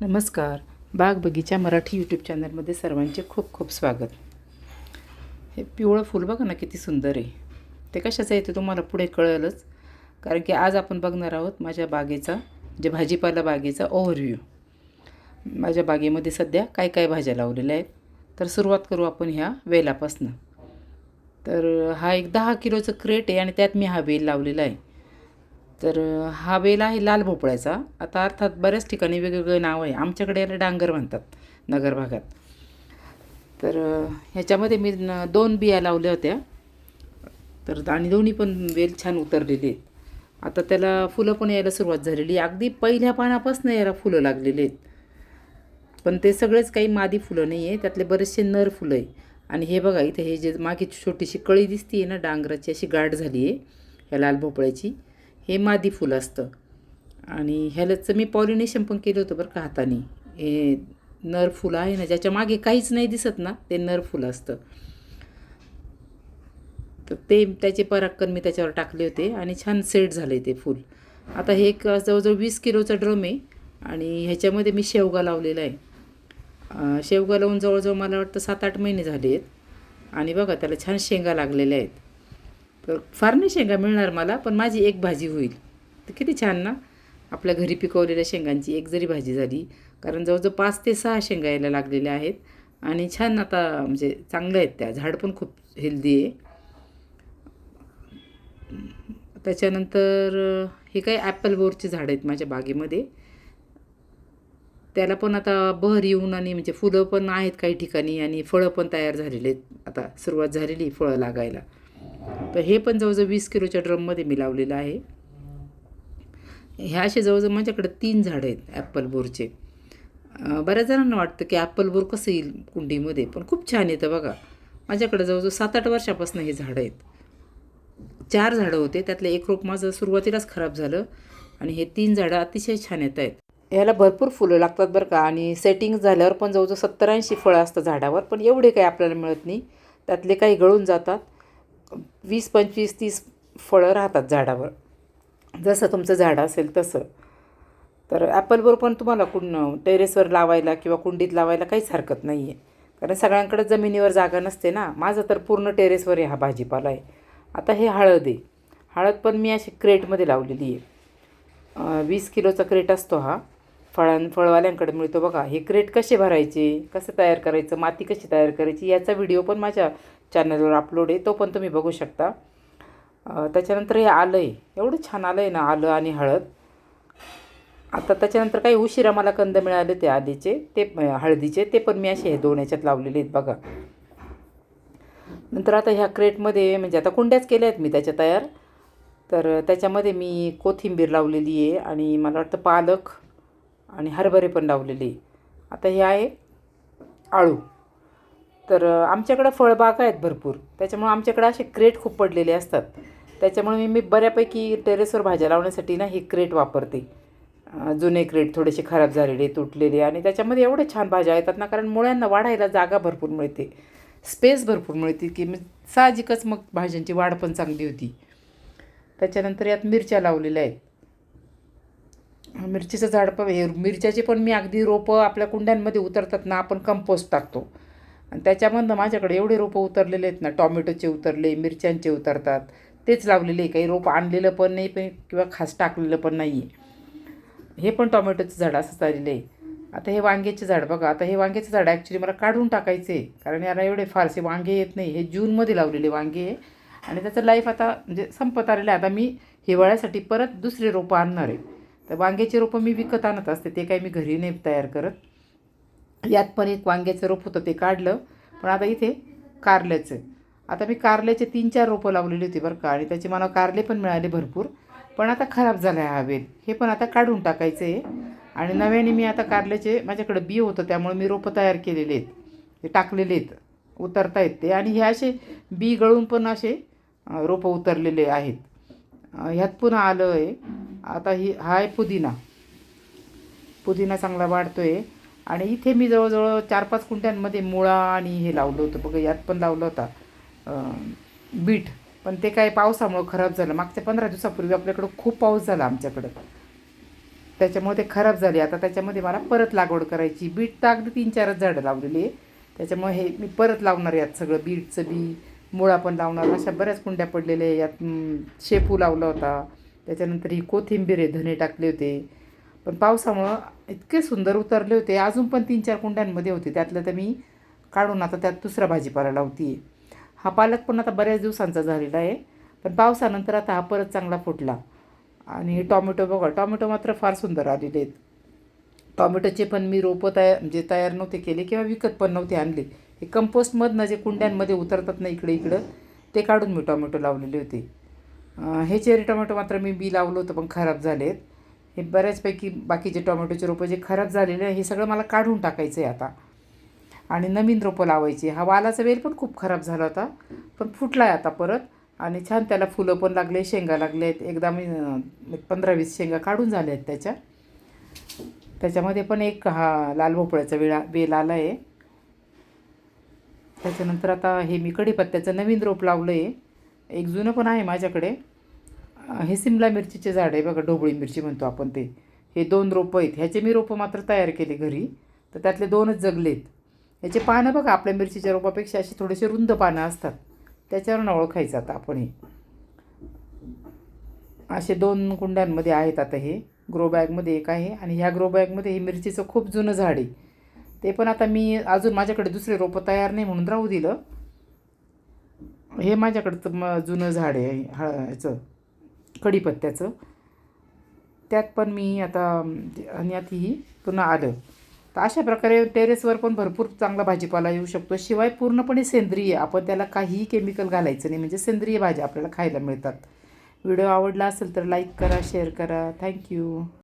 नमस्कार. बाग बगीचा मराठी यूट्यूब चॅनलमध्ये सर्वांचे खूप खूप स्वागत. हे पिवळं फूल बघा ना किती सुंदर आहे. ते कशाचं आहे ते तुम्हाला पुढे कळेलच. कारण की आज आपण बघणार आहोत माझ्या बागेचा जे भाजीपाला बागेचा ओव्हरव्ह्यू माझ्या बागेमध्ये सध्या काय काय भाज्या लावलेल्या आहेत. तर सुरुवात करू आपण ह्या वेलापासनं. तर हा एक दहा किलोचं क्रेट आहे आणि त्यात मी हा वेल लावलेला आहे. तर हा वेल आहे लाल भोपळ्याचा. आता अर्थात बऱ्याच ठिकाणी वेगवेगळे नाव आहे. आमच्याकडे याला डांगर म्हणतात नगर भागात. तर ह्याच्यामध्ये मी न दोन बिया लावल्या होत्या. तर आणि दोन्ही पण वेल छान उतरलेली आहेत. आता त्याला फुलं पण यायला सुरुवात झालेली अगदी पहिल्या पानापासून याला फुलं लागलेली आहेत. पण ते सगळेच काही मादी फुलं नाही आहे त्यातले बरेचसे नर फुलं आहे आणि हे बघा इथे हे जे मागे छोटीशी कळी दिसते आहे ना डांगराची अशी गाठ झाली आहे ह्या लाल भोपळ्याची. हे मादी फुल असतं. आणि ह्यालाचं मी पॉलिनेशन पण केलं होतं बरं का हाताने. हे नर फूल आहे ना ज्याच्या मागे काहीच नाही दिसत ना ते नर फुलं असतं. तर ते त्याचे पराक्कन मी त्याच्यावर टाकले होते आणि छान सेट झाले ते फूल. आता हे एक जवळजवळ वीस किलोचा ड्रम आहे आणि ह्याच्यामध्ये मी शेवगा लावलेला आहे. शेवगा लावून जवळजवळ मला वाटतं सात आठ महिने झाले आहेत आणि बघा त्याला छान शेंगा लागलेल्या आहेत. तर फार नाही शेंगा मिळणार मला पण माझी एक भाजी होईल. तर किती छान ना. आपल्या घरी पिकवलेल्या शेंगांची एक जरी भाजी झाली कारण जवळजवळ पाच ते सहा शेंगा यायला लागलेल्या आहेत. आणि छान आता म्हणजे चांगलं आहेत त्या. झाड पण खूप हेल्दी आहे. त्याच्यानंतर हे काही ॲपल बोरचे झाड आहेत माझ्या बागेमध्ये. त्याला पण आता बहर येऊन आणि म्हणजे फुलं पण आहेत काही ठिकाणी आणि फळं पण तयार झालेली आहेत. आता सुरुवात झालेली फळं लागायला. तर हे पण जवळजवळ वीस किलोच्या ड्रममध्ये मी लावलेलं आहे. ह्या असे जवळजवळ माझ्याकडे तीन झाडं आहेत ॲपल बोरचे. बऱ्याच जणांना वाटतं की ॲपल बोर कसं येईल कुंडीमध्ये पण खूप छान येतं बघा. माझ्याकडे जवळजवळ सात आठ वर्षापासून हे झाडं आहेत. चार झाडं होते त्यातलं एक रोप माझं सुरुवातीलाच खराब झालं आणि हे तीन झाडं अतिशय छान येत आहेत. ह्याला भरपूर फुलं लागतात बरं का आणि सेटिंग झाल्यावर पण जवळजवळ सत्तर ऐंशी फळं असतं झाडावर पण एवढे काही आपल्याला मिळत नाही. त्यातले काही गळून जातात. वीस पंचवीस तीस फळं राहतात झाडावर. जसं तुमचं झाड असेल तसं. तर ॲपलवर पण तुम्हाला कुण टेरेसवर लावायला किंवा कुंडीत लावायला काहीच हरकत नाही आहे कारण सगळ्यांकडे जमिनीवर जागा नसते ना. माझं तर पूर्ण टेरेसवर आहे हा भाजीपाला आहे. आता हे हळद आहे. हळद पण मी अशी क्रेटमध्ये लावलेली आहे. वीस किलोचा क्रेट असतो हा. फळां फळवाल्यांकडे मिळतो बघा. हे क्रेट कसे भरायचे? कसं तयार करायचं? माती कशी तयार करायची? याचा व्हिडिओ पण माझ्या चॅनलवर अपलोड आहे. तो पण तुम्ही बघू शकता. त्याच्यानंतर हे आलं आहे. एवढं छान आलं आहे ना आलं आणि हळद. आता त्याच्यानंतर काही उशिरा मला कंद मिळाले ते आलेचे ते हळदीचे. ते पण मी असे हे दोन याच्यात लावलेले आहेत बघा. नंतर आता ह्या क्रेटमध्ये म्हणजे आता कुंड्याच केल्या आहेत मी त्याच्या तयार. तर त्याच्यामध्ये मी कोथिंबीर लावलेली आहे आणि मला वाटतं पालक आणि हरभरे पण लावलेले. आता हे आहे आळू. तर आमच्याकडं फळबाग आहेत भरपूर. त्याच्यामुळं आमच्याकडं असे क्रेट खूप पडलेले असतात. त्याच्यामुळे मी मी बऱ्यापैकी टेरेसवर भाज्या लावण्यासाठी ना ही क्रेट वापरते. जुने क्रेट थोडेसे खराब झालेले तुटलेले आणि त्याच्यामध्ये एवढे छान भाज्या येतात ना कारण मुळ्यांना वाढायला जागा भरपूर मिळते. स्पेस भरपूर मिळते की मग साहजिकच मग भाज्यांची वाढ पण चांगली होती. त्याच्यानंतर यात मिरच्या लावलेल्या आहेत. मिरचीचं झाड पण हे मिरच्याचे पण मी अगदी रोपं आपल्या कुंड्यांमध्ये उतरतात ना आपण कंपोस्ट टाकतो. आणि त्याच्यामधनं माझ्याकडे एवढे रोपं उतरलेले आहेत ना टॉमॅटोचे उतरले मिरच्यांचे उतरतात. तेच लावलेले आहे. काही रोपं आणलेलं पण नाही पण किंवा खास टाकलेलं पण नाही आहे हे पण टॉमॅटोचं झाड असं चाललेलं आहे. आता हे वांग्याचे झाड बघा. आता हे वांग्याचं झाड ॲक्च्युली मला काढून टाकायचं आहे. कारण याला एवढे फारसे वांगे येत नाही. हे जूनमध्ये लावलेले वांगे आहे. आणि त्याचं लाईफ आता म्हणजे संपत आलेलं आहे. आता मी हिवाळ्यासाठी परत दुसरे रोपं आणणार आहे. तर वांग्याचे रोपं मी विकत आणत असते ते काही मी घरी नाही तयार करत. यात पण एक वांग्याचं रोप होतं ते काढलं. पण आता इथे कारल्याचं. आता मी कारल्याचे तीन चार रोपं लावलेली होती बरं का आणि त्याचे मला कारले पण मिळाले भरपूर. पण आता खराब झाला आहे हा वेल. हे पण आता काढून टाकायचं. आहे आणि नव्याने मी आता कारल्याचे माझ्याकडे बी होतं त्यामुळे मी रोपं तयार केलेले आहेत. ते टाकलेले आहेत उतरता येत ते. आणि हे असे बी गळून पण असे रोपं उतरलेले आहेत. ह्यात पुन्हा आलं आहे आता ही हा आहे पुदिना. पुदिना चांगला वाढतो आहे आणि इथे मी जवळजवळ चार पाच कुंट्यांमध्ये मुळा आणि हे लावलं होतं. बघा यात पण लावलं होता. बीट. पण ते काय पावसामुळं खराब झालं. मागच्या पंधरा दिवसापूर्वी आपल्याकडं खूप पाऊस झाला आमच्याकडं. त्याच्यामुळे ते खराब झाले. आता त्याच्यामध्ये मला परत लागवड करायची. बीट तर अगदी तीन चारच झाडं लावलेली आहे. त्याच्यामुळे हे मी परत लावणार यात सगळं. बीटचं बी मुळा पण लावणार. अशा बऱ्याच कुंड्या पडलेल्या आहे यात शेपू लावला होता. त्याच्यानंतर ही कोथिंबीर आहे धने टाकले होते. पण पावसामुळं इतके सुंदर उतरले होते. अजून पण तीन चार कुंड्यांमध्ये होते. त्यातलं तर मी काढून आता त्यात दुसरा भाजीपाला लावते हा पालक पण आता बऱ्याच दिवसांचा झालेला आहे. पण पावसानंतर आता हा परत चांगला फुटला. आणि टॉमॅटो बघा टॉमॅटो मात्र फार सुंदर आलेले आहेत. टॉमॅटोचे पण मी रोपं तयार म्हणजे तयार नव्हते केले किंवा विकत पण नव्हते आणले. हे कंपोस्टमधनं जे कुंड्यांमध्ये उतरतात ना इकडे इकडं ते काढून मी टॉमॅटो लावलेले होते. हे चेरी टोमॅटो मात्र मी बी लावलं होतं पण खराब झालेत. हे बऱ्याचपैकी बाकीचे टोमॅटोचे रोपं जे खराब झालेले आहे हे सगळं मला काढून टाकायचं आहे आता. आणि नवीन रोपं लावायची. हा वालाचा वेल पण खूप खराब झाला होता पण फुटला आहे आता परत. आणि छान त्याला फुलं पण लागले शेंगा लागले आहेत एकदा मी पंधरा वीस शेंगा काढून झाल्या आहेत त्याच्या. त्याच्यामध्ये पण एक हा लाल भोपळ्याचा वेळा वेल आला आहे त्याच्यानंतर आता हे मी कढीपत्त्याचं नवीन रोप लावलं आहे एक जुनं पण आहे माझ्याकडे. हे सिमला मिरचीचे झाड आहे बघा ढोबळी मिरची म्हणतो आपण ते. हे दोन रोपं आहेत. ह्याचे मी रोपं मात्र तयार केले घरी. तर त्यातले दोनच जगलेत. ह्याचे पानं बघा आपल्या मिरचीच्या रोपापेक्षा अशी थोडेसे रुंद पानं असतात. त्याच्यावरून ओळखायचं आता आपण हे. असे दोन कुंड्यांमध्ये आहेत आता हे. ग्रो बॅगमध्ये एक आहे आणि ह्या ग्रो बॅगमध्ये हे मिरचीचं खूप जुनं झाड आहे. ते पण आता मी अजून माझ्याकडे दुसरे रोपं तयार नाही म्हणून राहू दिलं. हे माझ्याकडचं म जुनं झाड आहे हळ ह्याचं कढीपत्त्याचं. त्यात पण मी आता आणि आता ही पुन्हा आलं. तर अशा प्रकारे टेरेसवर पण भरपूर चांगला भाजीपाला येऊ शकतो. शिवाय पूर्णपणे सेंद्रिय आपण त्याला काहीही केमिकल घालायचं नाही. म्हणजे सेंद्रिय भाज्या आपल्याला खायला मिळतात. व्हिडिओ आवडला असेल तर लाईक करा शेअर करा. थँक्यू